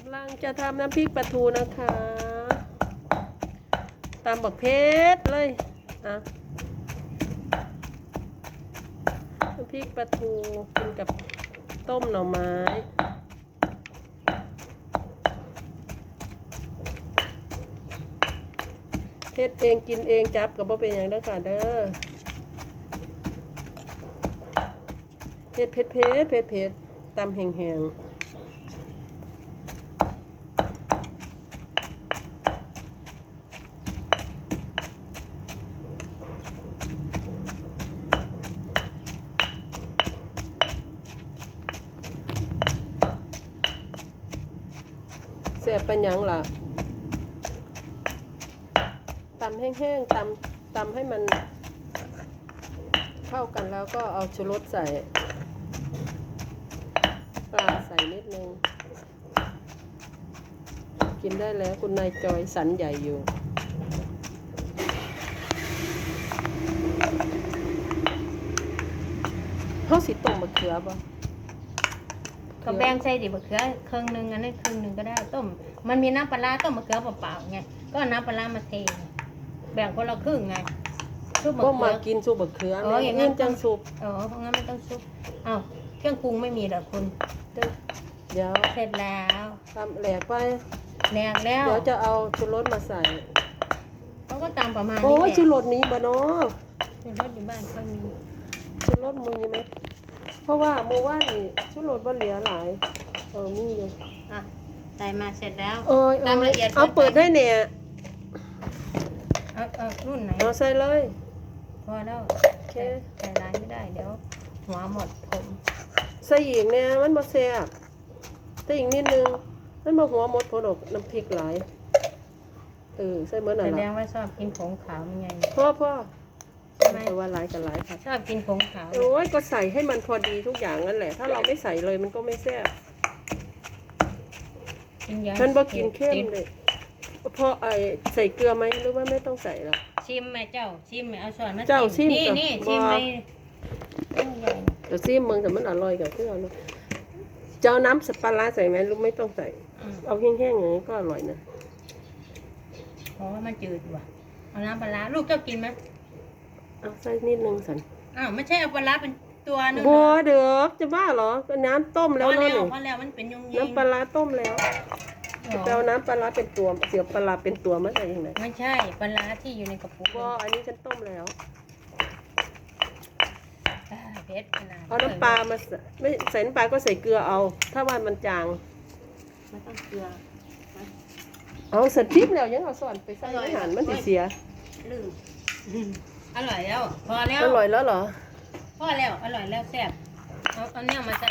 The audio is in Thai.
กำลังจะทำน้ำพริกปลาทูนะคะตามบักเพชรเลยอะน้ำพริกปลาทูกินกับต้มหน่อไม้เฮ็ดเองกินเองจับกับบ่เป็นอย่างเด้อค่ะเด้อเฮ็ดเผ็ดเผ็ดเผ็ดเผ็ดตำแห้งๆ แซ่บปัญญังล่ะตำแห้งๆตำตำให้มันเข้ากันแล้วก็เอาชูรสใส่ปลาใส่นิดนึง กินได้แล้วคุณนายจอยสันใหญ่อยู่เขาสิต้มมะเขือบ่ ก็แบ่งใส่ดิบะเขือครึ่งหนึงอันนั้นครึ่งหนึงก็ได้ต้ม มันมีน้ำปลาร้าต้มมะเขือเปล่าๆไงก็เอาน้ำปลาร้ามาเทแบ่งคนละครึ่งไงซุปมะบ่เขืมาอ กินซุปมะเขืออ๋ออย่างนั้นั้นนจังซุปอ๋อเพราะงั้นไม่ต้องซุปอ้าวเครื่องปรุงไม่มีเหรอคุณเดี๋ยวเสร็จแล้วทำแหลกไปแลกแล้วเดี๋ยวจะเอาชูรสมาใส่ เขาก็ตามประมาณโอ้นี้แหยละชูรสนี้บ่เนาะในรถอยู่บ้านเขามีชูรสมีไหม เพราะว่าเมื่อวานนี่ชูรสบ่เหลือหลาย เออมีอยู่อะใส่มาเสร็จแล้ว เอ้ยตามละเอียดเอาเปิดให้เนี่ยเอาเอารุ่นไหนเอาใส่เลย พอแล้วโอเค ใส่ร้ายไม่ได้เดี๋ยวหัวหมดผมใส่อีกเนี่ยมันบ่แซ่บใส่อีกนิดนึง มันบ่หัวหมดพอดอกน้ำพริกหลาย เออใส่เหมือนแสนั่นดงล่ะว่าชอบกินผงขาวมันไงพ่อพ่อ ใช่ไหมแต่ว่าหลายกับหลายค่ะชอบกินผงขาวโอ้ยก็ใส่ให้มันพอดีทุกอย่างนั่นแหละ ถ้าเราไม่ใส่เลยมันก็ไม่แซ่บกินยาฉันบ่กินเข้มติดเลยเพราะไอ้ใส่เกลือไหมหรือว่าไม่ต้องใส่ละชิมไหมเจ้าชิมไหมเอาช้อนมาเจ้าชิมนี่ก่อนนี่บ่ชิมไหมต้องใหญ่เดี๋ยวซิมมึงแต่มันอร่อยกับเกลือเนอะจะเอาน้ำสปาร้าใส่ไหมหรือไม่ต้องใส่อืมเอาแห้งๆอย่างนี้ก็อร่อยนะเพราะว่ามันจืดว่ะเอาน้ำปลาร้าลูกเจ้ากินไหม เอาใส่นิดนึงสันอ้าวไม่ใช่เอาปลาร้าเป็นตัวนึงบัวเด้อจะบ้าเหรอก็น้ำต้มพแล้วอเนาะแล้วนี่พอแล้วมันเป็นยงยิงน้ำปลาร้าต้มแล้วอ๋อจะเอาน้ำปลาร้าเป็นตัวเสียบปลาร้าเป็นตัวมาใส่ยังไงไม่ใช่ปลาร้าที่อยู่ในกระปุกก็อันนี้ฉันต้มแล้วอ่าเพชรขนาดเอาน้ำปลามาใส่ไม่ใส่น้ำปลาก็ใส่เกลือเอา ถ้าว่ามันจางไม่ต้องเกลือเอาสติปแล้วยังเอาส่วนไปใส่อาหารมันสิเสียลืม อร่อยแล้ว พอแล้ว อร่อยแล้วเหรอ พอแล้ว อร่อยแล้วแซ่บเอาเอาเนี่ยมาใส่